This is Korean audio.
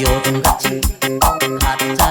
요즘같이 가짜